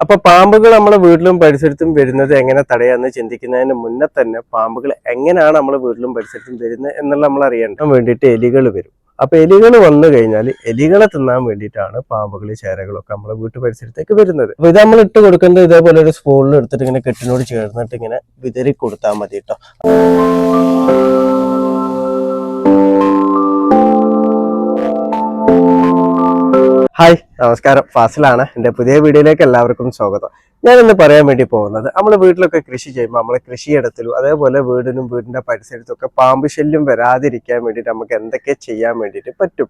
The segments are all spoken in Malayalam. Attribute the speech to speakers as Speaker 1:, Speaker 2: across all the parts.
Speaker 1: അപ്പൊ പാമ്പുകൾ നമ്മളെ വീട്ടിലും പരിസരത്തും വരുന്നത് എങ്ങനെ തടയാന്ന് ചിന്തിക്കുന്നതിന് മുന്നേ തന്നെ പാമ്പുകൾ എങ്ങനെയാണ് നമ്മളെ വീട്ടിലും പരിസരത്തും വരുന്നത് എന്നുള്ള നമ്മൾ അറിയാൻ വേണ്ടിയിട്ട് എലികൾ വരും. അപ്പൊ എലികൾ വന്നു കഴിഞ്ഞാൽ എലികളെ തിന്നാൻ വേണ്ടിയിട്ടാണ് പാമ്പുകൾ ചേരകളൊക്കെ നമ്മളെ വീട്ടു പരിസരത്തേക്ക് വരുന്നത്. അപ്പൊ ഇത് നമ്മൾ ഇട്ട് കൊടുക്കുന്നത് ഇതേപോലെ ഒരു സ്പൂണിൽ എടുത്തിട്ട് ഇങ്ങനെ കെട്ടിനോട് ചേർന്നിട്ട് ഇങ്ങനെ വിതറി കൊടുത്താൽ മതി കേട്ടോ ഹായ് നമസ്കാരം. ഫാസിലാണ്. എന്റെ പുതിയ വീഡിയോയിലേക്ക് എല്ലാവർക്കും സ്വാഗതം. ഞാൻ ഇന്ന് പറയാൻ വേണ്ടി പോകുന്നത് നമ്മൾ വീട്ടിലൊക്കെ കൃഷി ചെയ്യുമ്പോൾ നമ്മളെ കൃഷിയിടത്തിലും അതേപോലെ വീടിനും വീടിന്റെ പരിസരത്തും ഒക്കെ പാമ്പ് ശല്യം വരാതിരിക്കാൻ വേണ്ടിയിട്ട് നമുക്ക് എന്തൊക്കെ ചെയ്യാൻ വേണ്ടിയിട്ട് പറ്റും?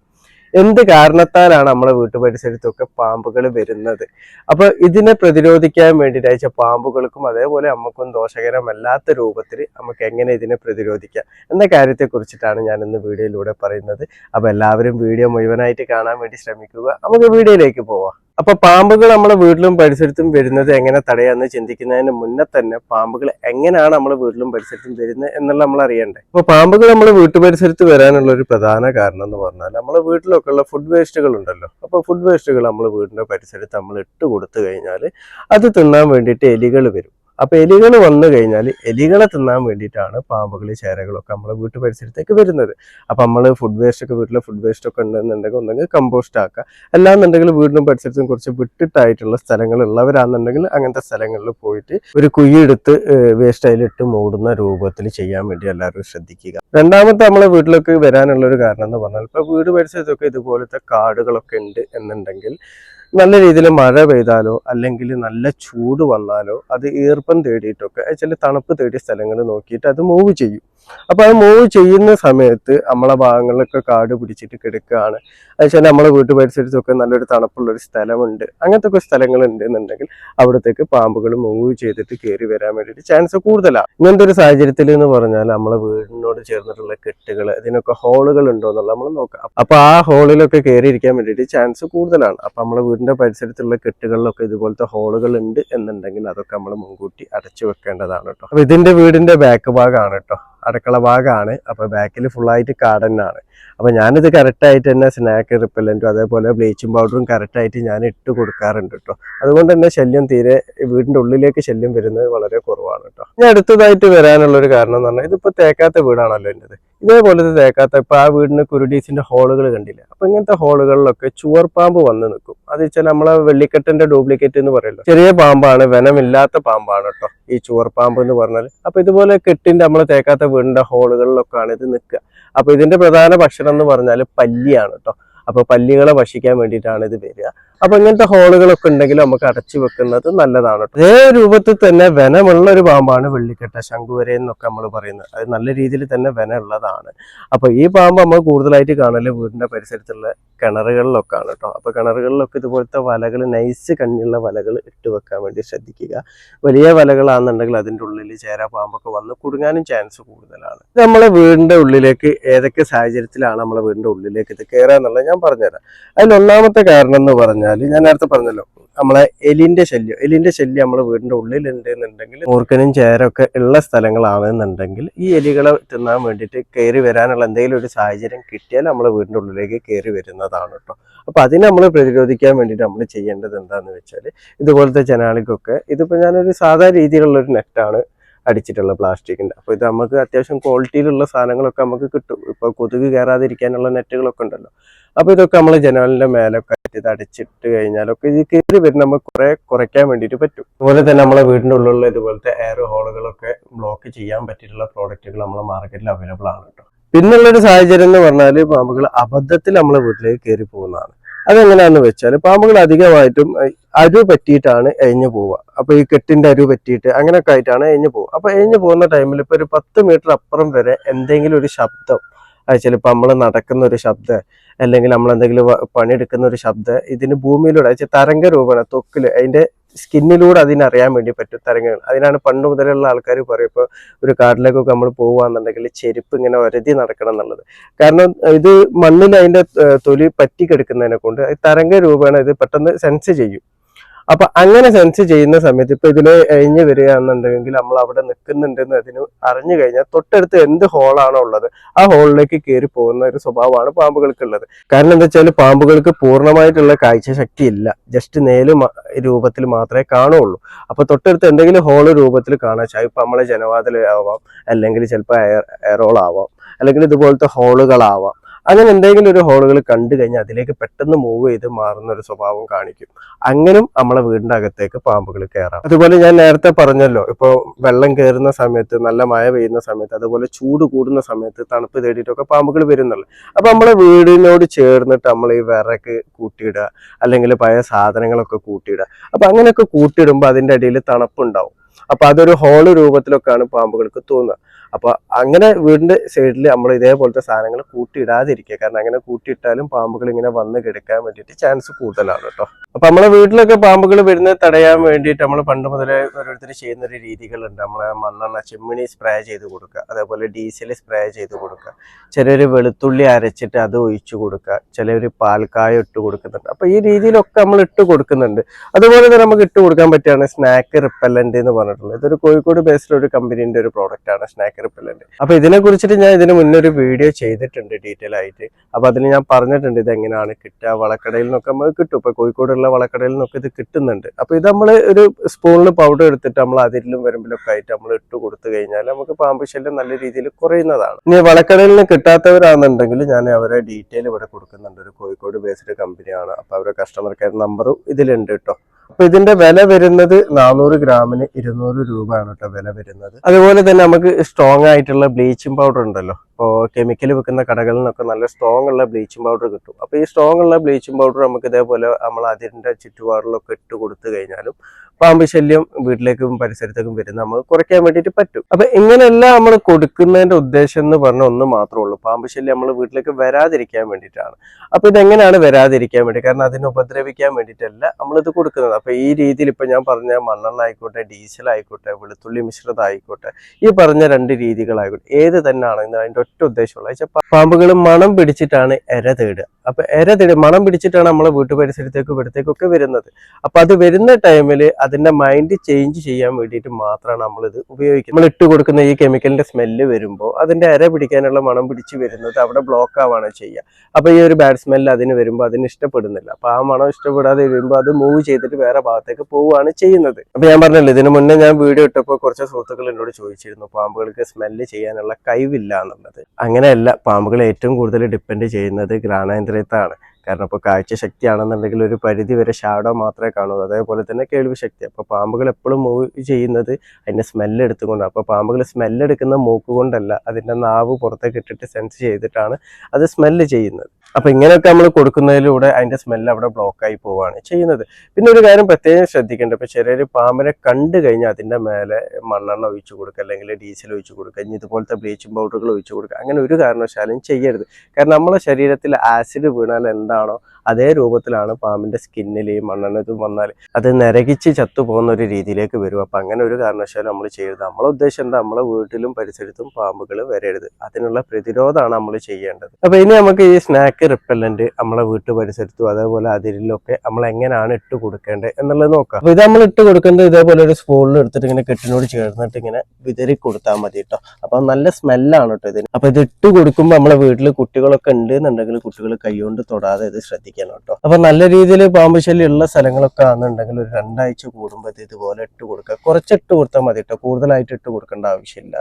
Speaker 1: എന്ത് കാരണത്താലാണ് നമ്മുടെ വീട്ടു പരിസരത്തൊക്കെ പാമ്പുകൾ വരുന്നത്? അപ്പൊ ഇതിനെ പ്രതിരോധിക്കാൻ വേണ്ടിയിട്ട് അയച്ച പാമ്പുകൾക്കും അതേപോലെ നമുക്കും ദോഷകരമല്ലാത്ത രൂപത്തിൽ നമുക്ക് എങ്ങനെ ഇതിനെ പ്രതിരോധിക്കാം എന്ന കാര്യത്തെ കുറിച്ചിട്ടാണ് ഞാൻ ഇന്ന് വീഡിയോയിലൂടെ പറയുന്നത്. അപ്പൊ എല്ലാവരും വീഡിയോ മുഴുവനായിട്ട് കാണാൻ വേണ്ടി ശ്രമിക്കുക. നമുക്ക് വീഡിയോയിലേക്ക് പോവാം. അപ്പൊ പാമ്പുകൾ നമ്മുടെ വീട്ടിലും പരിസരത്തും വരുന്നത് എങ്ങനെ തടയാന്ന് ചിന്തിക്കുന്നതിന് മുന്നേ തന്നെ പാമ്പുകൾ എങ്ങനെയാണ് നമ്മുടെ വീട്ടിലും പരിസരത്തും വരുന്നത് എന്നുള്ള നമ്മൾ അറിയണ്ടേ. അപ്പൊ പാമ്പുകൾ നമ്മുടെ വീട്ടു പരിസരത്ത് വരാനുള്ള ഒരു പ്രധാന കാരണം എന്ന് പറഞ്ഞാൽ നമ്മുടെ വീട്ടിലൊക്കെ ഉള്ള ഫുഡ് വേസ്റ്റുകൾ ഉണ്ടല്ലോ. അപ്പൊ ഫുഡ് വേസ്റ്റുകൾ നമ്മൾ വീടിന്റെ പരിസരത്ത് നമ്മൾ ഇട്ട് കൊടുത്തു കഴിഞ്ഞാൽ അത് തിന്നാൻ വേണ്ടിയിട്ട് എലികൾ വരും. അപ്പൊ എലികൾ വന്നു കഴിഞ്ഞാൽ എലികളെ തിന്നാൻ വേണ്ടിയിട്ടാണ് പാമ്പുകൾ ചേരകളൊക്കെ നമ്മളെ വീട്ടു പരിസരത്തേക്ക് വരുന്നത്. അപ്പൊ നമ്മൾ ഫുഡ് വേസ്റ്റ് ഒക്കെ വീട്ടിലെ ഫുഡ് വേസ്റ്റ് ഒക്കെ ഉണ്ടെന്നുണ്ടെങ്കിൽ ഒന്നെങ്കിൽ കമ്പോസ്റ്റ് ആക്കുക. അല്ലാന്നുണ്ടെങ്കിൽ വീടിനും പരിസരത്തും കുറച്ച് വിട്ടിട്ടായിട്ടുള്ള സ്ഥലങ്ങൾ ഉള്ളവരാണെന്നുണ്ടെങ്കിൽ അങ്ങനത്തെ സ്ഥലങ്ങളിൽ പോയിട്ട് ഒരു കുഴിയെടുത്ത് വേസ്റ്റ് അതിലിട്ട് മൂടുന്ന രൂപത്തിൽ ചെയ്യാൻ വേണ്ടി എല്ലാവരും ശ്രദ്ധിക്കുക. രണ്ടാമത്തെ നമ്മളെ വീട്ടിലേക്ക് വരാനുള്ള ഒരു കാരണം എന്ന് പറഞ്ഞാൽ ഇപ്പൊ വീട് പരിസരത്തൊക്കെ ഇതുപോലത്തെ കാടുകളൊക്കെ ഉണ്ട് എന്നുണ്ടെങ്കിൽ നല്ല രീതിയിൽ മഴ പെയ്താലോ അല്ലെങ്കിൽ നല്ല ചൂട് വന്നാലോ അത് ഈർപ്പം തേടിയിട്ടൊക്കെ ചില തണുപ്പ് തേടിയ സ്ഥലങ്ങൾ നോക്കിയിട്ട് അത് മൂവ് ചെയ്യും. അപ്പൊ അത് മൂവ് ചെയ്യുന്ന സമയത്ത് നമ്മളെ ഭാഗങ്ങളിലൊക്കെ കാട് പിടിച്ചിട്ട് കിടക്കുകയാണ്. അതുവെച്ചാൽ നമ്മളെ വീട്ടു പരിസരത്തൊക്കെ നല്ലൊരു തണുപ്പുള്ള ഒരു സ്ഥലമുണ്ട്. അങ്ങനത്തെ ഒക്കെ സ്ഥലങ്ങൾ ഉണ്ട് എന്നുണ്ടെങ്കിൽ അവിടത്തേക്ക് പാമ്പുകൾ മൂവ് ചെയ്തിട്ട് കയറി വരാൻ വേണ്ടിയിട്ട് ചാൻസ് കൂടുതലാണ്. ഇങ്ങനത്തെ ഒരു സാഹചര്യത്തിൽ എന്ന് പറഞ്ഞാൽ നമ്മളെ വീടിനോട് ചേർന്നിട്ടുള്ള കെട്ടുകൾ ഇതിനൊക്കെ ഹോളുകൾ ഉണ്ടോ എന്നുള്ള നമ്മൾ നോക്കാം. അപ്പൊ ആ ഹോളിലൊക്കെ കയറി ഇരിക്കാൻ വേണ്ടിയിട്ട് ചാൻസ് കൂടുതലാണ്. അപ്പൊ നമ്മളെ വീടിന്റെ പരിസരത്തുള്ള കെട്ടുകളിലൊക്കെ ഇതുപോലത്തെ ഹോളുകൾ ഉണ്ട് എന്നുണ്ടെങ്കിൽ അതൊക്കെ നമ്മൾ മുൻകൂട്ടി അടച്ചു വെക്കേണ്ടതാണ് കേട്ടോ അപ്പൊ ഇതിന്റെ വീടിന്റെ ബാക്ക് ഭാഗമാണ് കേട്ടോ അടുക്കള ഭാഗമാണ് അപ്പോൾ ബാക്കിൽ ഫുള്ളായിട്ട് കാടനാണ് അപ്പൊ ഞാനിത് കറക്റ്റായിട്ട് തന്നെ സ്നാക്ക് റിപ്പല്ലന്റും അതേപോലെ ബ്ലീച്ചിങ് പൗഡറും കറക്റ്റായിട്ട് ഞാൻ ഇട്ട് കൊടുക്കാറുണ്ട് കേട്ടോ അതുകൊണ്ട് തന്നെ ശല്യം തീരെ വീടിന്റെ ഉള്ളിലേക്ക് ശല്യം വരുന്നത് വളരെ കുറവാണ് കേട്ടോ ഞാൻ അടുത്തതായിട്ട് വരാനുള്ളൊരു കാരണം എന്ന് പറഞ്ഞാൽ ഇതിപ്പോൾ തേക്കാത്ത വീടാണല്ലോ എന്റെത് ഇതേപോലത്തെ തേക്കാത്ത ഇപ്പം ആ വീടിന് കുരുടീസിന്റെ ഹോളുകൾ കണ്ടില്ല? അപ്പോൾ ഇങ്ങനത്തെ ഹോളുകളിലൊക്കെ ചുവർപ്പാമ്പ് വന്ന് നിൽക്കും. അത് വെച്ചാൽ നമ്മളെ വെള്ളിക്കെട്ടിന്റെ ഡ്യൂപ്ലിക്കേറ്റ് എന്ന് പറയല്ലോ. ചെറിയ പാമ്പാണ് വനമില്ലാത്ത പാമ്പാണ് കേട്ടോ ഈ ചുവർപ്പാമ്പ് എന്ന് പറഞ്ഞാൽ അപ്പോൾ ഇതുപോലെ കെട്ടിന്റെ നമ്മൾ തേക്കാത്ത വീടിന്റെ ഹോളുകളിലൊക്കെയാണ് ഇത് നിൽക്കുക. അപ്പൊ ഇതിന്റെ പ്രധാന ഭക്ഷണം എന്ന് പറഞ്ഞാൽ പല്ലിയാണ് കേട്ടോ അപ്പൊ പല്ലികളെ ഭക്ഷിക്കാൻ വേണ്ടിയിട്ടാണ് ഇത് വരിക. അപ്പൊ ഇങ്ങനത്തെ ഹോളുകളൊക്കെ ഉണ്ടെങ്കിൽ നമുക്ക് അടച്ചു വെക്കുന്നത് നല്ലതാണ്. അതേ രൂപത്തിൽ തന്നെ വനമുള്ള ഒരു പാമ്പാണ് വെള്ളിക്കെട്ട ശംഖുവരെ എന്നൊക്കെ നമ്മൾ പറയുന്നത്. അത് നല്ല രീതിയിൽ തന്നെ വെന ഉള്ളതാണ് അപ്പൊ ഈ പാമ്പ് നമ്മൾ കൂടുതലായിട്ട് കാണൽ വീടിന്റെ പരിസരത്തുള്ള കിണറുകളിലൊക്കെ ആണ് കേട്ടോ അപ്പൊ കിണറുകളിലൊക്കെ ഇതുപോലത്തെ വലകൾ നൈസ് കണ്ണിയുള്ള വലകൾ ഇട്ട് വെക്കാൻ വേണ്ടി ശ്രദ്ധിക്കുക. വലിയ വലകളാണെന്നുണ്ടെങ്കിൽ അതിന്റെ ഉള്ളിൽ ചേര പാമ്പൊക്കെ വന്ന് കുടുങ്ങാനും ചാൻസ് കൂടുതലാണ്. നമ്മളെ വീടിന്റെ ഉള്ളിലേക്ക് ഏതൊക്കെ സാഹചര്യത്തിലാണ് നമ്മളെ വീടിന്റെ ഉള്ളിലേക്ക് ഇത് കയറുക എന്നുള്ളത് ഞാൻ പറഞ്ഞുതരാം. അതിൽ ഒന്നാമത്തെ കാരണം എന്ന് പറഞ്ഞാൽ ഞാൻ നേരത്തെ പറഞ്ഞല്ലോ നമ്മളെ എലിന്റെ ശല്യം എലിന്റെ ശല്യം നമ്മളെ വീടിന്റെ ഉള്ളിലുണ്ട് എന്നുണ്ടെങ്കിൽ മൂർക്കനും ചേരൊക്കെ ഉള്ള സ്ഥലങ്ങളാണെന്നുണ്ടെങ്കിൽ ഈ എലികളെ തിന്നാൻ വേണ്ടിയിട്ട് കയറി വരാനുള്ള എന്തെങ്കിലും ഒരു സാഹചര്യം കിട്ടിയാൽ നമ്മളെ വീടിന്റെ ഉള്ളിലേക്ക് കയറി വരുന്നതാണ് കേട്ടോ. അപ്പൊ അതിനെ നമ്മൾ പ്രതിരോധിക്കാൻ വേണ്ടിയിട്ട് നമ്മൾ ചെയ്യേണ്ടത് എന്താണെന്ന് വെച്ചാൽ ഇതുപോലത്തെ ജനാളിക്കൊക്കെ ഇതിപ്പോ ഞാനൊരു സാധാ രീതിയിലുള്ള ഒരു നെറ്റാണ് അടിച്ചിട്ടുള്ള പ്ലാസ്റ്റിക്കിന്റെ. അപ്പോൾ ഇത് നമുക്ക് അത്യാവശ്യം ക്വാളിറ്റിയിലുള്ള സാധനങ്ങളൊക്കെ നമുക്ക് കിട്ടും. ഇപ്പൊ കൊതുക് കയറാതിരിക്കാനുള്ള നെറ്റുകളൊക്കെ ഉണ്ടല്ലോ. അപ്പോൾ ഇതൊക്കെ നമ്മൾ ജനലിന്റെ മേലൊക്കെ ഇത് അടിച്ചിട്ട് കഴിഞ്ഞാലൊക്കെ ഇത് കയറി വരും. നമുക്ക് കുറെ കുറയ്ക്കാൻ വേണ്ടിയിട്ട് പറ്റും. അതുപോലെ തന്നെ നമ്മളെ വീടിന്റെ ഉള്ളിലുള്ള ഇതുപോലത്തെ എയർ ഹോളുകളൊക്കെ ബ്ലോക്ക് ചെയ്യാൻ പറ്റിയിട്ടുള്ള പ്രോഡക്റ്റുകൾ നമ്മളെ മാർക്കറ്റിൽ അവൈലബിൾ ആണ് കേട്ടോ. പിന്നുള്ളൊരു സാഹചര്യം എന്ന് പറഞ്ഞാൽ പാമ്പുകൾ അബദ്ധത്തിൽ നമ്മളെ വീട്ടിലേക്ക് കയറി പോകുന്നതാണ്. അതെങ്ങനെയാണെന്ന് വെച്ചാൽ പാമ്പുകൾ അധികമായിട്ടും അരു പറ്റിയിട്ടാണ് എഴിഞ്ഞു പോവുക. അപ്പൊ ഈ കെട്ടിന്റെ അരു പറ്റിയിട്ട് അങ്ങനെയൊക്കെ ആയിട്ടാണ് എഴിഞ്ഞു പോവുക. അപ്പൊ എഴിഞ്ഞു പോകുന്ന ടൈമിൽ ഇപ്പൊ ഒരു പത്ത് മീറ്റർ അപ്പുറം വരെ എന്തെങ്കിലും ഒരു ശബ്ദം ചിലപ്പോൾ നമ്മൾ നടക്കുന്ന ഒരു ശബ്ദം അല്ലെങ്കിൽ നമ്മൾ എന്തെങ്കിലും പണിയെടുക്കുന്ന ഒരു ശബ്ദം ഇതിന് ഭൂമിയിലൂടെ തരംഗ രൂപേണ തൊക്കിൽ അതിന്റെ സ്കിന്നിലൂടെ അതിനറിയാൻ വേണ്ടി പറ്റും തരംഗങ്ങൾ. അതിനാണ് പണ്ട് മുതലുള്ള ആൾക്കാർ പറയും ഇപ്പോൾ ഒരു കാട്ടിലേക്കൊക്കെ നമ്മൾ പോവുകയാണെന്നുണ്ടെങ്കിൽ ചെരുപ്പ് ഇങ്ങനെ ഒരതി നടക്കണം എന്നുള്ളത്. കാരണം ഇത് മണ്ണിൽ അതിന്റെ തൊലി പറ്റി കിടക്കുന്നതിനെ കൊണ്ട് തരംഗ രൂപേണ ഇത് പെട്ടെന്ന് സെൻസ് ചെയ്യും. അപ്പൊ അങ്ങനെ സെൻസ് ചെയ്യുന്ന സമയത്ത് ഇപ്പൊ ഇതിൽ എഴിഞ്ഞു വരികയാണെന്നുണ്ടെങ്കിൽ നമ്മൾ അവിടെ നിൽക്കുന്നുണ്ടെന്ന് അതിന് അറിഞ്ഞു കഴിഞ്ഞാൽ തൊട്ടടുത്ത് എന്ത് ഹോളാണോ ഉള്ളത് ആ ഹോളിലേക്ക് കയറി പോകുന്ന ഒരു സ്വഭാവമാണ് പാമ്പുകൾക്ക് ഉള്ളത് കാരണം എന്താ വെച്ചാൽ പാമ്പുകൾക്ക് പൂർണമായിട്ടുള്ള കാഴ്ചശക്തി ഇല്ല ജസ്റ്റ് നേൽ രൂപത്തിൽ മാത്രമേ കാണുള്ളൂ അപ്പൊ തൊട്ടടുത്ത് എന്തെങ്കിലും ഹോൾ രൂപത്തിൽ കാണാൻ ചായ ഇപ്പൊ നമ്മളെ ജനവാതിലാവാം അല്ലെങ്കിൽ ചിലപ്പോൾ എയർ എയറോളാവാം അല്ലെങ്കിൽ ഇതുപോലത്തെ ഹോളുകളാവാം അങ്ങനെ എന്തെങ്കിലും ഒരു ഹോളുകൾ കണ്ടു കഴിഞ്ഞാൽ അതിലേക്ക് പെട്ടെന്ന് മൂവ് ചെയ്ത് മാറുന്ന ഒരു സ്വഭാവം കാണിക്കും. അങ്ങനും നമ്മളെ വീടിന്റെ അകത്തേക്ക് പാമ്പുകൾ കയറാം. അതുപോലെ ഞാൻ നേരത്തെ പറഞ്ഞല്ലോ ഇപ്പോൾ വെള്ളം കയറുന്ന സമയത്ത് നല്ല മഴ പെയ്യുന്ന സമയത്ത് അതുപോലെ ചൂട് കൂടുന്ന സമയത്ത് തണുപ്പ് തേടിയിട്ടൊക്കെ പാമ്പുകൾ വരുന്നുള്ളു അപ്പൊ നമ്മളെ വീടിനോട് ചേർന്നിട്ട് നമ്മൾ ഈ വിറക് കൂട്ടിയിടുക അല്ലെങ്കിൽ പഴയ സാധനങ്ങളൊക്കെ കൂട്ടിയിടുക. അപ്പൊ അങ്ങനെയൊക്കെ കൂട്ടിയിടുമ്പോൾ അതിന്റെ അടിയിൽ തണുപ്പുണ്ടാവും. അപ്പൊ അതൊരു ഹോൾ രൂപത്തിലൊക്കെയാണ് പാമ്പുകൾക്ക് തോന്നുക. അപ്പൊ അങ്ങനെ വീടിന്റെ സൈഡിൽ നമ്മൾ ഇതേപോലത്തെ സാധനങ്ങൾ കൂട്ടിയിടാതിരിക്കുക. കാരണം അങ്ങനെ കൂട്ടിയിട്ടാലും പാമ്പുകൾ ഇങ്ങനെ വന്ന് കിടക്കാൻ വേണ്ടിയിട്ട് ചാൻസ് കൂടുതലാണ് കേട്ടോ. അപ്പൊ നമ്മളെ വീട്ടിലൊക്കെ പാമ്പുകൾ വരുന്നത് തടയാൻ വേണ്ടിയിട്ട് നമ്മൾ പണ്ട് മുതലേ ഓരോരുത്തർ ചെയ്യുന്ന ഒരു രീതികളുണ്ട്. നമ്മളെ മണ്ണെണ്ണ ചെമ്മിണി സ്പ്രേ ചെയ്ത് കൊടുക്കുക. അതേപോലെ ഡീസൽ സ്പ്രേ ചെയ്ത് കൊടുക്കുക. ചിലർ വെളുത്തുള്ളി അരച്ചിട്ട് അത് ഒഴിച്ചു കൊടുക്കുക. ചിലർ പാൽക്കായ ഇട്ട് കൊടുക്കുന്നുണ്ട്. അപ്പൊ ഈ രീതിയിലൊക്കെ നമ്മൾ ഇട്ട് കൊടുക്കുന്നുണ്ട്. അതുപോലെ തന്നെ നമുക്ക് ഇട്ട് കൊടുക്കാൻ പറ്റിയാണ് സ്നാക്ക് റിപ്പല്ലന്റ് എന്ന് പറഞ്ഞിട്ടുള്ളത്. ഇതൊരു കോഴിക്കോട് ബേസ്ഡ് ഒരു കമ്പനീന്റെ ഒരു പ്രോഡക്റ്റാണ് ആണ്. സ്നാക്ക് റിപ്പല്ലന്റ് അപ്പൊ ഇതിനെ കുറിച്ചിട്ട് ഞാൻ ഇതിന് മുന്നേ ഒരു വീഡിയോ ചെയ്തിട്ടുണ്ട് ഡീറ്റെയിൽ ആയിട്ട്. അപ്പൊ അതിൽ ഞാൻ പറഞ്ഞിട്ടുണ്ട് ഇത് എങ്ങനെയാണ് കിട്ടുക വളക്കടയിൽ നിന്നൊക്കെ നമുക്ക് കിട്ടും. ഇപ്പൊ കോഴിക്കോടുള്ള വളക്കടയിൽ നിന്നൊക്കെ ഇത് കിട്ടുന്നുണ്ട്. അപ്പൊ ഇത് നമ്മൾ ഒരു സ്പൂണിൽ പൗഡർ എടുത്തിട്ട് നമ്മൾ അതിലും വരുമ്പിലൊക്കെ ആയിട്ട് നമ്മൾ ഇട്ട് കൊടുത്തു കഴിഞ്ഞാൽ നമുക്ക് പാമ്പ് ശല്യം നല്ല രീതിയിൽ കുറയുന്നതാണ്. ഇനി വളക്കടയിൽ നിന്ന് കിട്ടാത്തവരാണെന്നുണ്ടെങ്കിൽ ഞാൻ അവരെ ഡീറ്റെയിൽ ഇവിടെ കൊടുക്കുന്നുണ്ട്. ഒരു കോഴിക്കോട് ബേസ്ഡ് കമ്പനിയാണ് അപ്പൊ അവരുടെ കസ്റ്റമർ കെയർ നമ്പറും ഇതിലുണ്ട് കേട്ടോ അപ്പൊ ഇതിന്റെ വില വരുന്നത് നാനൂറ് ഗ്രാമിന് ഇരുന്നൂറ് രൂപയാണ് കേട്ടോ വില വരുന്നത്. അതുപോലെ തന്നെ നമുക്ക് സ്ട്രോങ് ആയിട്ടുള്ള ബ്ലീച്ചിങ് പൗഡർ ഉണ്ടല്ലോ. ഇപ്പോൾ കെമിക്കൽ വിൽക്കുന്ന കടകളിൽ നിന്നൊക്കെ നല്ല സ്ട്രോങ് ഉള്ള ബ്ലീച്ചിങ് പൗഡർ കിട്ടും. അപ്പോൾ ഈ സ്ട്രോങ് ഉള്ള ബ്ലീച്ചിങ് പൗഡർ നമുക്ക് ഇതേപോലെ നമ്മൾ അതിന്റെ ചുറ്റുപാടിലൊക്കെ ഇട്ട് കൊടുത്തു കഴിഞ്ഞാലും പാമ്പ് ശല്യം വീട്ടിലേക്കും പരിസരത്തേക്കും വരുന്ന നമുക്ക് കുറയ്ക്കാൻ വേണ്ടിയിട്ട് പറ്റും. അപ്പൊ ഇങ്ങനെയെല്ലാം നമ്മൾ കൊടുക്കുന്നതിന്റെ ഉദ്ദേശം എന്ന് പറഞ്ഞ ഒന്ന് മാത്രമേ ഉള്ളൂ. പാമ്പ് ശല്യം നമ്മൾ വീട്ടിലേക്ക് വരാതിരിക്കാൻ വേണ്ടിയിട്ടാണ്. അപ്പൊ ഇതെങ്ങനെയാണ് വരാതിരിക്കാൻ വേണ്ടി? കാരണം അതിനെ ഉപദ്രവിക്കാൻ വേണ്ടിയിട്ടല്ല നമ്മളിത് കൊടുക്കുന്നത്. അപ്പൊ ഈ രീതിയിൽ ഇപ്പൊ ഞാൻ പറഞ്ഞ മണ്ണെണ്ണ ആയിക്കോട്ടെ ഡീസൽ ആയിക്കോട്ടെ വെളുത്തുള്ളി മിശ്രിതം ആയിക്കോട്ടെ ഈ പറഞ്ഞ രണ്ട് രീതികളായിക്കോട്ടെ. ഏത് തന്നെയാണെങ്കിലും അതിന്റെ ഒറ്റ ഉദ്ദേശമുള്ളൂ. വെച്ചാൽ പാമ്പുകൾ മണം പിടിച്ചിട്ടാണ് എര തേടുക. അപ്പൊ എര തേടുക മണം പിടിച്ചിട്ടാണ് നമ്മളെ വീട്ടു പരിസരത്തേക്കും ഇവിടത്തേക്കൊക്കെ വരുന്നത്. അപ്പൊ അത് വരുന്ന ടൈമിൽ അതിന്റെ മൈൻഡ് ചേഞ്ച് ചെയ്യാൻ വേണ്ടിയിട്ട് മാത്രമാണ് നമ്മളിത് ഉപയോഗിക്കുന്നത്. നമ്മൾ ഇട്ട് കൊടുക്കുന്ന ഈ കെമിക്കലിന്റെ സ്മെല്ല് വരുമ്പോൾ അതിന്റെ എര പിടിക്കാനുള്ള മണം പിടിച്ച് വരുന്നത് അവിടെ ബ്ലോക്ക് ആവാണ് ചെയ്യുക. അപ്പൊ ഈ ഒരു ബാഡ് സ്മെല്ല് അതിന് വരുമ്പോൾ അതിന് ഇഷ്ടപ്പെടുന്നില്ല. അപ്പൊ ആ മണം ഇഷ്ടപ്പെടാതെ വരുമ്പോൾ അത് മൂവ് ചെയ്തിട്ട് വേറെ ഭാഗത്തേക്ക് പോവുകയാണ് ചെയ്യുന്നത്. അപ്പൊ ഞാൻ പറഞ്ഞല്ലോ ഇതിനു മുന്നേ ഞാൻ വീഡിയോ ഇട്ടപ്പോൾ കുറച്ച് സുഹൃത്തുക്കൾ എന്നോട് ചോദിച്ചിരുന്നു പാമ്പുകൾക്ക് സ്മെല്ല് ചെയ്യാനുള്ള കഴിവില്ല എന്നുള്ളത്. അങ്ങനെയല്ല പാമ്പുകൾ ഏറ്റവും കൂടുതൽ ഡിപ്പെൻഡ് ചെയ്യുന്നത് ഗ്രാണേന്ദ്രിയത്താണ്. കാരണം ഇപ്പോൾ കാഴ്ചശക്തിയാണെന്നുണ്ടെങ്കിൽ ഒരു പരിധി വരെ ഷാഡോ മാത്രമേ കാണൂ അതേപോലെ തന്നെ കേൾവി ശക്തി അപ്പോൾ പാമ്പുകൾ എപ്പോഴും മൂവ് ചെയ്യുന്നത് അതിന്റെ സ്മെല്ല് എടുത്തുകൊണ്ടാണ്. അപ്പോൾ പാമ്പുകൾ സ്മെല്ല് എടുക്കുന്ന മൂക്ക് കൊണ്ടല്ല അതിന്റെ നാവ് പുറത്തേക്ക് ഇട്ടിട്ട് സെൻസ് ചെയ്തിട്ടാണ് അത് സ്മെല്ല് ചെയ്യുന്നത്. അപ്പൊ ഇങ്ങനെയൊക്കെ നമ്മൾ കൊടുക്കുന്നതിലൂടെ അതിന്റെ സ്മെല്ല് അവിടെ ബ്ലോക്ക് ആയി പോവുകയാണ് ചെയ്യുന്നത്. പിന്നെ ഒരു കാര്യം പ്രത്യേകം ശ്രദ്ധിക്കേണ്ടത് ഇപ്പൊ ചെറിയൊരു പാമ്പിനെ കണ്ടു കഴിഞ്ഞാൽ അതിന്റെ മേലെ മണ്ണെണ്ണ ഒഴിച്ചു കൊടുക്കുക അല്ലെങ്കിൽ ഡീസൽ ഒഴിച്ചു കൊടുക്കുക ഇനി ഇതുപോലത്തെ ബ്ലീച്ചിങ് പൗഡറുകൾ ഒഴിച്ചു കൊടുക്കുക അങ്ങനെ ഒരു കാരണവശാലും ചെയ്യരുത്. കാരണം നമ്മളെ ശരീരത്തിൽ ആസിഡ് വീണാൽ എന്താണോ അതേ രൂപത്തിലാണ് പാമ്പിന്റെ സ്കിന്നിൽ ഈ മണ്ണെണ്ണ വന്നാൽ അത് നരകിച്ച് ചത്തുപോകുന്ന ഒരു രീതിയിലേക്ക് വരും. അപ്പൊ അങ്ങനെ ഒരു കാരണവശാലും നമ്മൾ ചെയ്യരുത്. നമ്മളെ ഉദ്ദേശം എന്താ? നമ്മളെ വീട്ടിലും പരിസരത്തും പാമ്പുകൾ വരരുത്. അതിനുള്ള പ്രതിരോധമാണ് നമ്മൾ ചെയ്യേണ്ടത്. അപ്പൊ ഇനി നമുക്ക് ഈ സ്നാക്ക് റിപ്പല്ലന്റ് നമ്മളെ വീട്ടു പരിസരത്തും അതേപോലെ അതിരിലൊക്കെ നമ്മൾ എങ്ങനെയാണ് ഇട്ട് കൊടുക്കേണ്ടത് എന്നുള്ളത് നോക്കാം. അപ്പോൾ ഇത് നമ്മൾ ഇട്ട് കൊടുക്കേണ്ടത് ഇതേപോലെ ഒരു സ്പൂണിൽ എടുത്തിട്ട് ഇങ്ങനെ കെട്ടിനോട് ചേർന്നിട്ട് ഇങ്ങനെ വിതറി കൊടുത്താൽ മതി കേട്ടോ അപ്പോൾ നല്ല സ്മെല്ലാണ് കേട്ടോ ഇതിന്. അപ്പോൾ ഇത് ഇട്ട് കൊടുക്കുമ്പോൾ നമ്മളെ വീട്ടിൽ കുട്ടികളൊക്കെ ഉണ്ട് എന്നുണ്ടെങ്കിൽ കുട്ടികൾ കൈകൊണ്ട് തൊടാതെ ഇത് ശ്രദ്ധിക്കണം കേട്ടോ അപ്പോൾ നല്ല രീതിയിൽ പാമ്പ് ശല്യം ഉള്ള സ്ഥലങ്ങളൊക്കെ ആണെന്നുണ്ടെങ്കിൽ ഒരു രണ്ടാഴ്ച കൂടുമ്പോൾ ഇത് ഇതുപോലെ ഇട്ട് കൊടുക്കുക കുറച്ച് ഇട്ട് കൊടുത്താൽ മതി കേട്ടോ കൂടുതലായിട്ട് ഇട്ട് കൊടുക്കേണ്ട ആവശ്യമില്ല.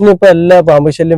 Speaker 1: ഇനിയിപ്പോ എല്ലാ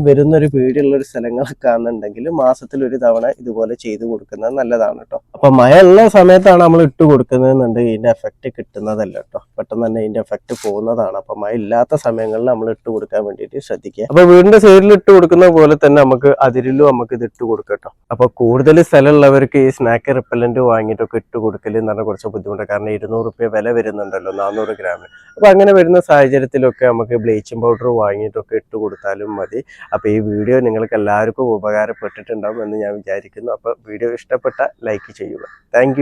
Speaker 1: വരുന്ന ഒരു പേടിയുള്ള ഒരു സ്ഥലങ്ങളൊക്കെ ആണെന്നുണ്ടെങ്കിൽ മാസത്തിൽ ഒരു തവണ ഇതുപോലെ ചെയ്തു കൊടുക്കുന്നത് നല്ലതാണ് കേട്ടോ അപ്പൊ മഴ ഉള്ള സമയത്താണ് നമ്മൾ ഇട്ട് കൊടുക്കുന്നതെന്നുണ്ടെങ്കിൽ ഇതിന്റെ എഫക്റ്റ് കിട്ടുന്നതല്ല കേട്ടോ പെട്ടെന്ന് തന്നെ ഇതിന്റെ എഫക്റ്റ് പോകുന്നതാണ്. അപ്പൊ മഴ ഇല്ലാത്ത സമയങ്ങളിൽ നമ്മൾ ഇട്ട് കൊടുക്കാൻ വേണ്ടിയിട്ട് ശ്രദ്ധിക്കുക. അപ്പൊ വീടിന്റെ സൈഡിൽ ഇട്ട് കൊടുക്കുന്ന പോലെ തന്നെ നമുക്ക് അതിരിലും നമുക്ക് ഇത് ഇട്ട് കൊടുക്കാം കേട്ടോ അപ്പൊ കൂടുതൽ സ്ഥലമുള്ളവർക്ക് ഈ സ്നാക്ക് റിപ്പല്ലന്റ് വാങ്ങിയിട്ടൊക്കെ ഇട്ട് കൊടുക്കൽ എന്ന് പറഞ്ഞാൽ കുറച്ച് ബുദ്ധിമുട്ടാണ്. കാരണം ഇരുന്നൂറ് റുപ്യ വില വരുന്നുണ്ടല്ലോ നാനൂറ് ഗ്രാമിന് അപ്പൊ അങ്ങനെ വരുന്ന സാഹചര്യത്തിലൊക്കെ നമുക്ക് ബ്ലീച്ചിങ് പൗഡർ വാങ്ങിയിട്ടൊക്കെ ഇട്ട് കൊടുത്താലും മതി. അപ്പൊ ഈ വീഡിയോ നിങ്ങൾക്ക് എല്ലാവർക്കും ഉപകാരപ്പെട്ടിട്ടുണ്ടാവും എന്ന് ഞാൻ വിചാരിക്കുന്നു. അപ്പൊ വീഡിയോ ഇഷ്ടപ്പെട്ട ലൈക്ക് ചെയ്യുക. താങ്ക്